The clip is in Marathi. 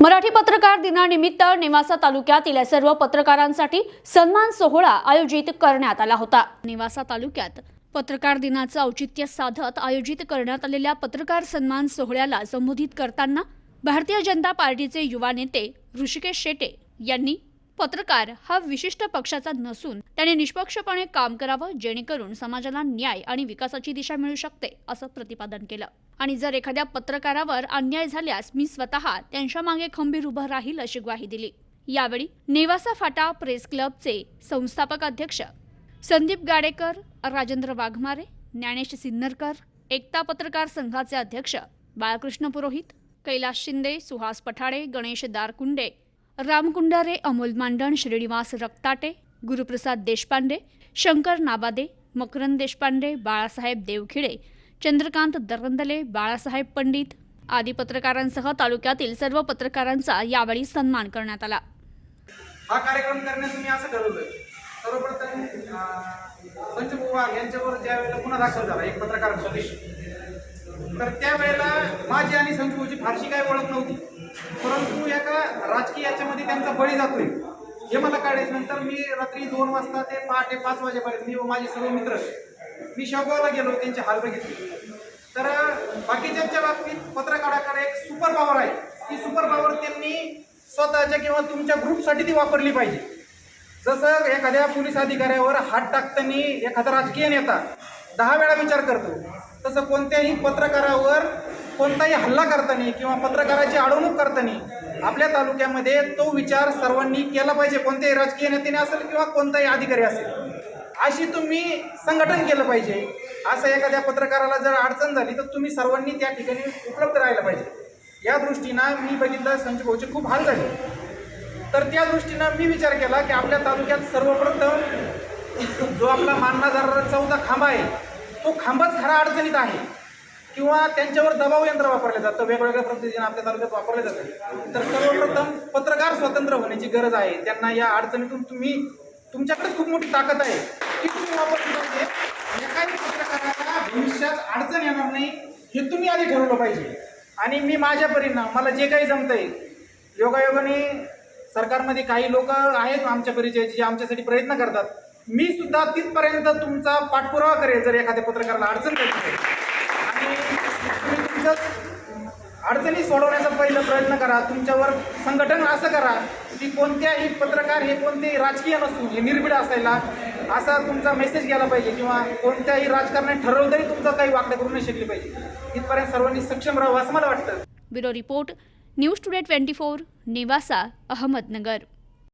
मराठी पत्रकार दिनानिमित्त नेवासा तालुक्यातील सर्व पत्रकारांसाठी सन्मान सोहळा आयोजित करण्यात आला होता. नेवासा तालुक्यात पत्रकार दिनाचं औचित्य साधत आयोजित करण्यात आलेल्या पत्रकार सन्मान सोहळ्याला संबोधित करताना भारतीय जनता पार्टीचे युवा नेते ऋषिकेश शेटे यांनी पत्रकार हा विशिष्ट पक्षाचा नसून त्याने निष्पक्षपणे काम करावं जेणेकरून समाजाला न्याय आणि विकासाची दिशा मिळू शकते असं प्रतिपादन केलं. आणि जर एखाद्या पत्रकारावर अन्याय झाल्यास मी स्वतः त्यांच्या मागे खंबीर उभं राहील अशी ग्वाही दिली. यावेळी नेवासा फाटा प्रेस क्लबचे संस्थापक अध्यक्ष संदीप गाडेकर राजेंद्र वाघमारे ज्ञानेश सिन्नरकर एकता पत्रकार संघाचे अध्यक्ष बाळकृष्ण पुरोहित कैलास शिंदे सुहास पठाडे गणेश दारकुंडे रामकुंडारे अमोल मांडण श्रीनिवास रक्ताटे गुरुप्रसाद देशपांडे शंकर नाबादे मकरंद देशपांडे बाळासाहेब देवखिडे चंद्रकांत दरंदले बाळासाहेब पंडित आदी पत्रकारांसह तालुक्यातील सर्व पत्रकारांचा यावेळी सन्मान करण्यात आला. हा कार्यक्रम करण्याचं मी असं ठरवलं सर्वप्रथम अं, संजय यांच्यावर ज्या वेळेला गुन्हा दाखल झाला एक पत्रकार स्वदेश तर त्यावेळेला माझी आणि संजूची फारशी काही ओळख नव्हती. परंतु एका राजकीय याच्यामध्ये त्यांचा बळी जातोय. हे मला काढायचं नंतर मी रात्री दोन वाजता ते पहाटे पाच वाजेपर्यंत मी व माझे सर्व मित्र मी शेवगावला गेलो त्यांचे हाल बघितले. तर बाकीच्यांच्या बाबतीत पत्रकाराकडे एक सुपर पॉवर आहे. ती सुपर पॉवर त्यांनी स्वतःच्या किंवा तुमच्या ग्रुपसाठी ती वापरली पाहिजे. जसं एखाद्या पोलीस अधिकाऱ्यावर हात टाकताना एखादा राजकीय नेता दहा वेळा विचार करतो तसं कोणत्याही पत्रकारावर कोणताही हल्ला करताना किंवा पत्रकाराची अडवणूक करताना आपल्या तालुक्यामध्ये तो विचार सर्वांनी केला पाहिजे. कोणत्याही राजकीय नेत्याने असेल किंवा कोणताही अधिकारी असेल. अशी तुम्ही संघटन केलं पाहिजे. असं एखाद्या पत्रकाराला जर अडचण झाली तर तुम्ही सर्वांनी त्या ठिकाणी उपलब्ध राहायला पाहिजे. या दृष्टीनं मी बघितलं संजय भाऊचे खूप हाल झाले. तर त्या दृष्टीनं मी विचार केला की आपल्या तालुक्यात सर्वप्रथम जो आपला मानणादार चौदा खांबा आहे तो खांबाच खरा अडचणीत आहे. किंवा त्यांच्यावर दबाव यंत्र वापरलं जातं. वेगवेगळ्या पद्धतीने आपल्या तालुक्यात वापरले जातं. तर सर्वप्रथम पत्रकार स्वतंत्र होण्याची गरज आहे. त्यांना या अडचणीतून तुम्ही तुमच्याकडे खूप मोठी ताकद आहे ती तुम्ही वापरली पाहिजे पत्रकाराला भविष्यात अडचण येणार नाही हे तुम्ही आधी ठरवलं पाहिजे. आणि मी माझ्या परीनं मला जे काही जमतंय योगायोगाने सरकारमध्ये काही लोक आहेत आमच्या परिचयाचे जे आमच्यासाठी प्रयत्न करतात. मी सुद्धा तिथपर्यंत तुमचा पाठपुरावा करेल जर एखाद्या पत्रकाराला अडचण येते तुम्ही तुमच्या अडचणी सोडवण्याचा पहिला प्रयत्न करा. तुमच्यावर संघटन असं करा की कोणत्याही पत्रकार हे कोणतेही राजकीय नसून हे निर्भीड असायला असा तुमचा मेसेज गेला पाहिजे किंवा कोणत्याही राजकारणाने ठरवलं तरी तुमचं काही वाकडं करू नाही शकले पाहिजे. इथपर्यंत सर्वांनी सक्षम राहावं असं मला वाटतं. Bureau report news today twenty four Nivasa Ahmednagar.